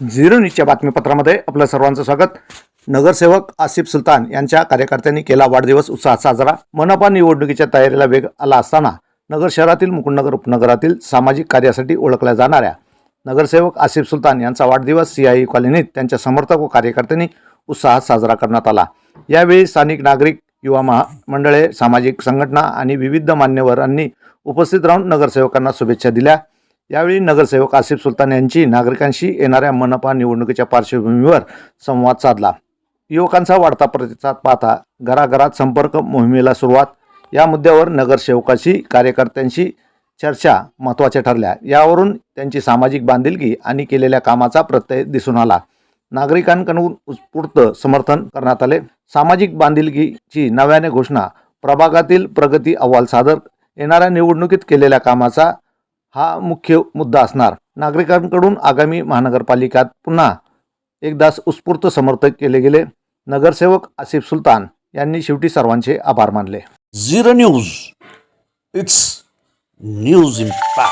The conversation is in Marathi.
झिरो न्यूजच्या बातमीपत्रामध्ये आपलं सर्वांचं स्वागत. नगरसेवक आसिफ सुलतान यांच्या कार्यकर्त्यांनी केला वाढदिवस उत्साहात साजरा मनपा निवडणुकीच्या तयारीला वेग आला असताना नगर शहरातील मुकुंदनगर उपनगरातील सामाजिक कार्यासाठी ओळखल्या जाणाऱ्या नगरसेवक आसिफ सुलतान यांचा वाढदिवस सीआयई कॉलनीत त्यांच्या समर्थक व कार्यकर्त्यांनी उत्साहात साजरा करण्यात आला. यावेळी स्थानिक नागरिक युवा महामंडळे सामाजिक संघटना आणि विविध मान्यवरांनी उपस्थित राहून नगरसेवकांना शुभेच्छा दिल्या. यावेळी नगरसेवक आसिफ सुलतान यांची नागरिकांशी येणाऱ्या मनपा निवडणुकीच्या पार्श्वभूमीवर संवाद साधला. युवकांचा वाढता प्रतिसाद पाहता घराघरात संपर्क मोहिमेला सुरुवात. या मुद्द्यावर नगरसेवकाशी कार्यकर्त्यांशी चर्चा महत्त्वाच्या ठरल्या. यावरून त्यांची सामाजिक बांधिलकी आणि केलेल्या कामाचा प्रत्यय दिसून आला. नागरिकांकडून उत्स्फूर्त समर्थन करण्यात आले. सामाजिक बांधिलकीची नव्याने घोषणा प्रभागातील प्रगती अहवाल सादर येणाऱ्या निवडणुकीत केलेल्या कामाचा हा मुख्य मुद्दा असणार. नागरिकांकडून आगामी महानगरपालिकात पुन्हा एकदाच उत्स्फूर्त समर्थक केले गेले. नगरसेवक आसिफ सुलतान यांनी शेवटी सर्वांचे आभार मानले. Zero news. It's news impact.